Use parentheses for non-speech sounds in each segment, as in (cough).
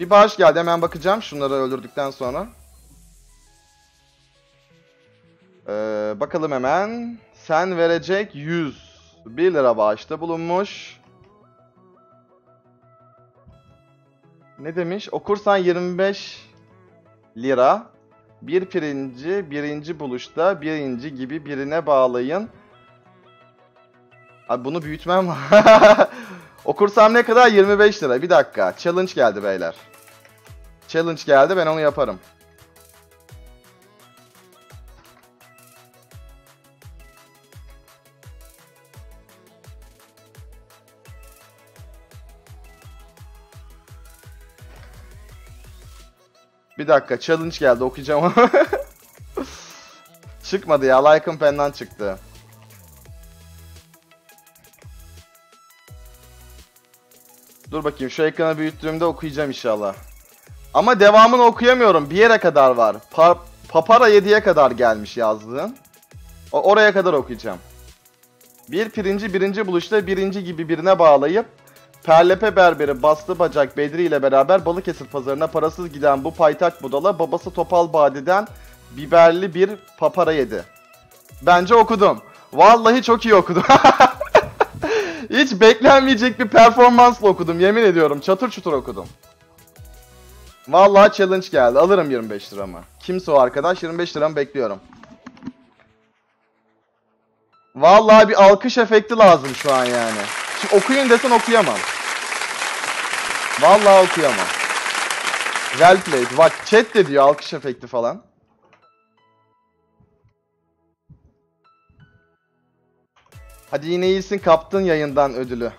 Bir bağış geldi hemen bakacağım şunları öldürdükten sonra. Ee, bakalım hemen. Sen verecek 100. 1 lira bağışta bulunmuş. Ne demiş? Okursan 25 lira. Bir pirinci birinci buluşta birinci gibi birine bağlayın. Abi bunu büyütmem. (laughs) Okursam ne kadar? 25 lira. Bir dakika. Challenge geldi beyler. Challenge geldi ben onu yaparım. Bir dakika challenge geldi okuyacağım. (laughs) Çıkmadı ya. Like pen'den çıktı. Dur bakayım şu ekranı büyüttüğümde okuyacağım inşallah. Ama devamını okuyamıyorum. Bir yere kadar var. Pa Papara 7'ye kadar gelmiş yazdığın. O oraya kadar okuyacağım. Bir pirinci birinci buluşta birinci gibi birine bağlayıp Perlepe berberi bastı bacak Bedri ile beraber Balıkesir pazarına parasız giden bu paytak budala babası Topal Badi'den biberli bir papara yedi. Bence okudum. Vallahi çok iyi okudum. (laughs) Hiç beklenmeyecek bir performansla okudum yemin ediyorum. Çatır çutur okudum. Vallahi challenge geldi. Alırım 25 liramı. Kimse o arkadaş 25 liramı bekliyorum. Vallahi bir alkış efekti lazım şu an yani. Şimdi okuyun desen okuyamam. Vallahi okuyamam. Well played. Bak chat de diyor alkış efekti falan. Hadi yine iyisin kaptın yayından ödülü.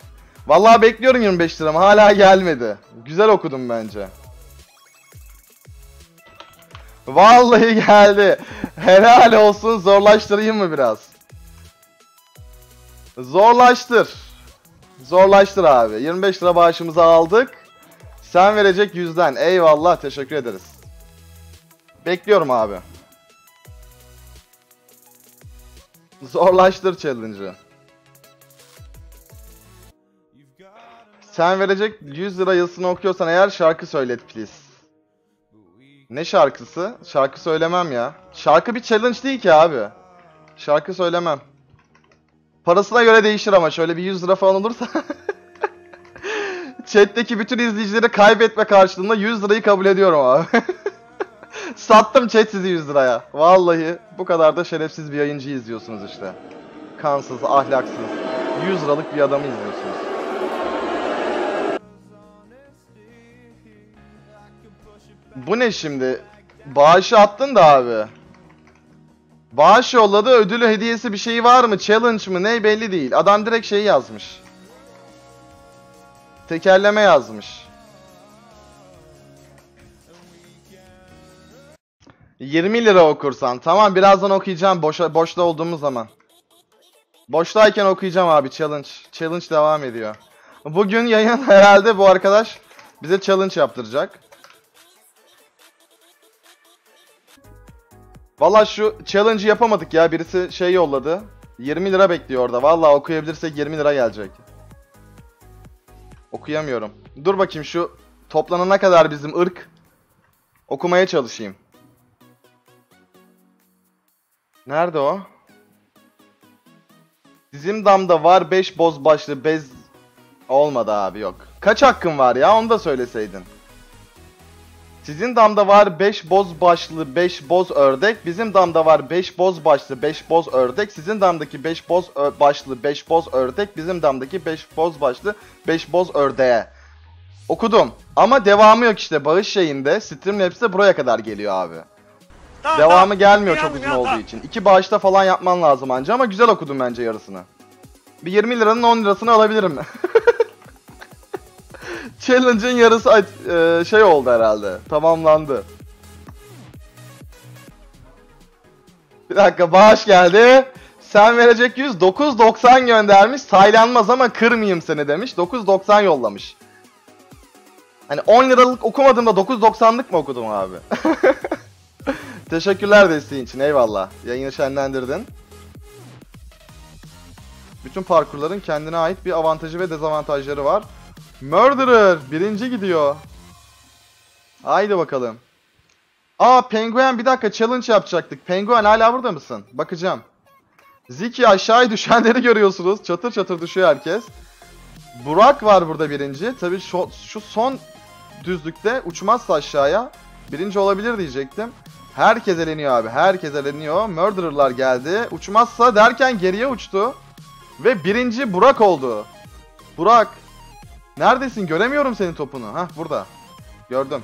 Vallahi bekliyorum 25 liramı hala gelmedi. Güzel okudum bence. Vallahi (laughs) geldi. Helal olsun zorlaştırayım mı biraz? Zorlaştır. Zorlaştır abi. 25 lira bağışımızı aldık. Sen verecek yüzden. Eyvallah teşekkür ederiz. Bekliyorum abi. Zorlaştır challenge'ı. Sen verecek 100 lira yazısını okuyorsan eğer şarkı söylet please. Ne şarkısı? Şarkı söylemem ya. Şarkı bir challenge değil ki abi. Şarkı söylemem. Parasına göre değişir ama şöyle bir 100 lira falan olursa. (laughs) Chat'teki bütün izleyicileri kaybetme karşılığında 100 lirayı kabul ediyorum abi. (laughs) Sattım chat sizi 100 liraya. Vallahi bu kadar da şerefsiz bir yayıncı izliyorsunuz işte. Kansız, ahlaksız. 100 liralık bir adamı izliyorsunuz. Bu ne şimdi? Bağışı attın da abi. Bağış yolladı. Ödülü hediyesi bir şey var mı? Challenge mı? Ne belli değil. Adam direkt şeyi yazmış. Tekerleme yazmış. 20 lira okursan. Tamam birazdan okuyacağım. Boşa, boşta olduğumuz zaman. Boştayken okuyacağım abi challenge. Challenge devam ediyor. Bugün yayın (laughs) herhalde bu arkadaş bize challenge yaptıracak. Valla şu challenge'ı yapamadık ya. Birisi şey yolladı. 20 lira bekliyor orada. Valla okuyabilirsek 20 lira gelecek. Okuyamıyorum. Dur bakayım şu toplanana kadar bizim ırk. Okumaya çalışayım. Nerede o? Bizim damda var 5 boz başlı bez... Olmadı abi yok. Kaç hakkın var ya onu da söyleseydin. Sizin damda var 5 boz başlı 5 boz ördek. Bizim damda var 5 boz başlı 5 boz ördek. Sizin damdaki 5 boz başlı 5 boz ördek. Bizim damdaki 5 boz başlı 5 boz ördeğe. Okudum. Ama devamı yok işte. Bağış şeyinde Streamlabs'te buraya kadar geliyor abi. Tamam, Devamı tamam. gelmiyor çok uzun ya, olduğu tamam. için. İki bağışta falan yapman lazım anca ama güzel okudum bence yarısını. Bir 20 liranın 10 lirasını alabilirim. (laughs) Challenge'ın yarısı e, şey oldu herhalde. Tamamlandı. Bir dakika bağış geldi. Sen verecek 100 9.90 göndermiş. Saylanmaz ama kırmayayım seni demiş. 9.90 yollamış. Hani 10 liralık okumadığımda 9.90'lık mı okudum abi? (laughs) Teşekkürler desteğin için eyvallah. Yayını şenlendirdin. Bütün parkurların kendine ait bir avantajı ve dezavantajları var. Murderer birinci gidiyor. Haydi bakalım. Aa penguen bir dakika challenge yapacaktık. Penguen hala burada mısın? Bakacağım. Ziki aşağıya düşenleri (laughs) görüyorsunuz. Çatır çatır düşüyor herkes. Burak var burada birinci. Tabii şu, şu son düzlükte uçmazsa aşağıya birinci olabilir diyecektim. Herkes eleniyor abi. Herkes eleniyor. Murderer'lar geldi. Uçmazsa derken geriye uçtu. Ve birinci Burak oldu. Burak. Neredesin? Göremiyorum senin topunu. Hah burada. Gördüm.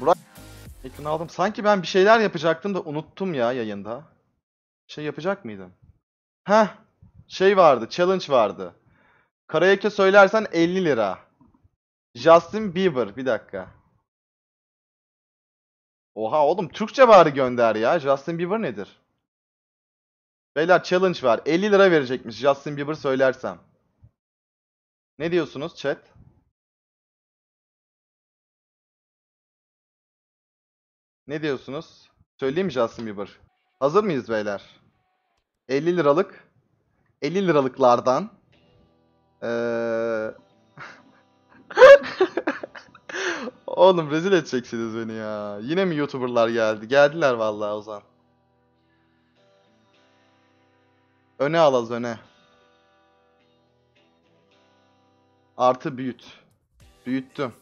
Burak. Ekranı aldım. Sanki ben bir şeyler yapacaktım da unuttum ya yayında. Şey yapacak mıydım? Heh. Şey vardı. Challenge vardı. Karaoke söylersen 50 lira. Justin Bieber. Bir dakika. Oha oğlum Türkçe bari gönder ya. Justin Bieber nedir? Beyler challenge var. 50 lira verecekmiş Justin Bieber söylersem. Ne diyorsunuz chat? Ne diyorsunuz? Söyleyeyim mi Justin Bieber? Hazır mıyız beyler? 50 liralık 50 liralıklardan ee... (laughs) Oğlum rezil edeceksiniz beni ya. Yine mi YouTuber'lar geldi? Geldiler vallahi Ozan. Öne al az öne. Artı büyüt. Büyüttüm.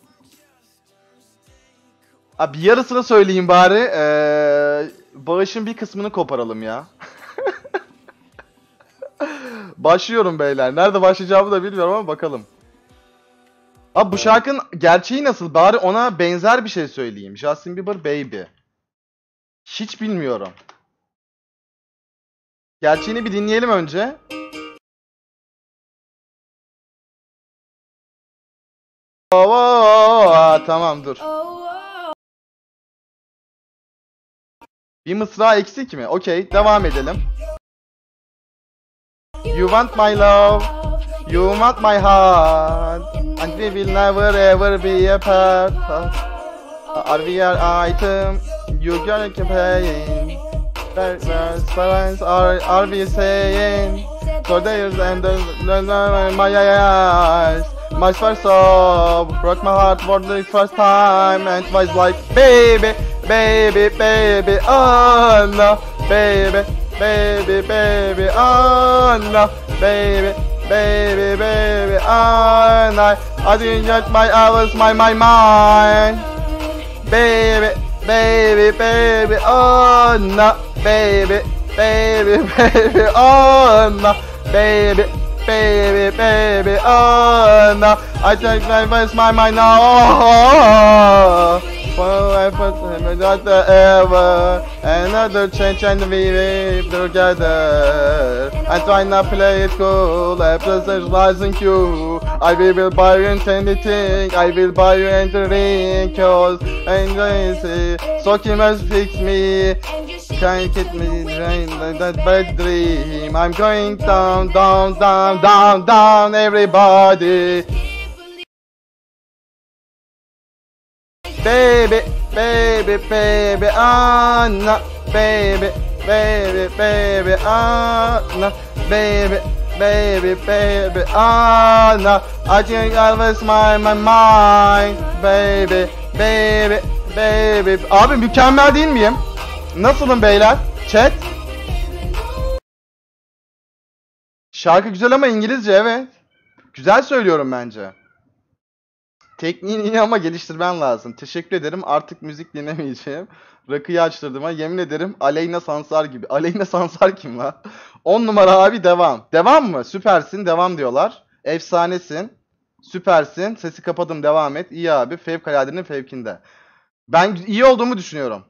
Abi yarısını söyleyeyim bari. Ee, bağışın bir kısmını koparalım ya. (laughs) Başlıyorum beyler. Nerede başlayacağımı da bilmiyorum ama bakalım. Abi bu şarkının gerçeği nasıl? Bari ona benzer bir şey söyleyeyim. Justin Bieber Baby. Hiç bilmiyorum. Gerçeğini bir dinleyelim önce. Tamam dur. Bir mısra eksik mi? Okey, devam edelim. You want my love, you want my heart, and we will never ever be apart. Are we are item, you gonna pay. Parents are, are we saying? So there's and my eyes. My first love. Broke my heart for the first time and was like, baby, baby, baby, oh no, baby, baby, baby, oh no, baby, baby, baby, oh no. I didn't get my hours, my, my mind. Baby, baby, baby, oh no, baby, baby, baby, oh no, baby, baby, baby, oh no. I take my voice, my mind now. Oh, well, I put him not ever another change and we live together. I try not play it cool, I pleasure in you. I will buy you anything, I will buy you anything, cause and I say, so you must fix me. Can't get me drained like that bad dream. I'm going down, down, down, down, down, everybody. Baby, baby, baby, no, baby, baby, baby, no, baby, baby, baby, no. I think I lost my, my mind, baby, baby, baby. Abi mükemmel değil miyim? Nasılım beyler? Chat? Şarkı güzel ama İngilizce evet. Güzel söylüyorum bence. Tekniğini iyi ama geliştirmen lazım. Teşekkür ederim. Artık müzik dinlemeyeceğim. Rakıyı açtırdığıma yemin ederim Aleyna Sansar gibi. Aleyna Sansar kim la? 10 numara abi devam. Devam mı? Süpersin devam diyorlar. Efsanesin. Süpersin. Sesi kapadım devam et. İyi abi. Fevkaladenin fevkinde. Ben iyi olduğumu düşünüyorum.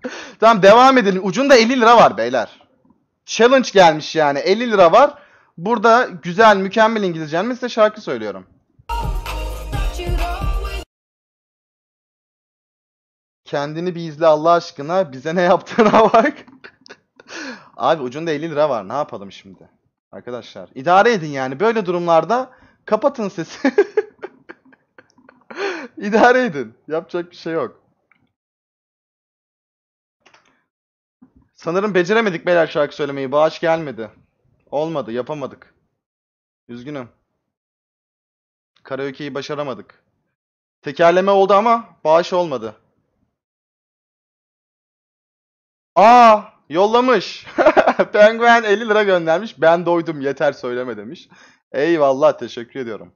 (laughs) tamam devam edelim. Ucunda 50 lira var beyler. Challenge gelmiş yani. 50 lira var. Burada güzel, mükemmel İngilizcemle size şarkı söylüyorum. Kendini bir izle Allah aşkına. Bize ne yaptığına (laughs) bak. Abi ucunda 50 lira var. Ne yapalım şimdi? Arkadaşlar idare edin yani. Böyle durumlarda kapatın sesi. (laughs) idare edin. Yapacak bir şey yok. Sanırım beceremedik beyler şarkı söylemeyi. Bağış gelmedi. Olmadı. Yapamadık. Üzgünüm. Karaoke'yi başaramadık. Tekerleme oldu ama bağış olmadı. Aa, yollamış. (laughs) Penguen 50 lira göndermiş. Ben doydum yeter söyleme demiş. Eyvallah teşekkür ediyorum.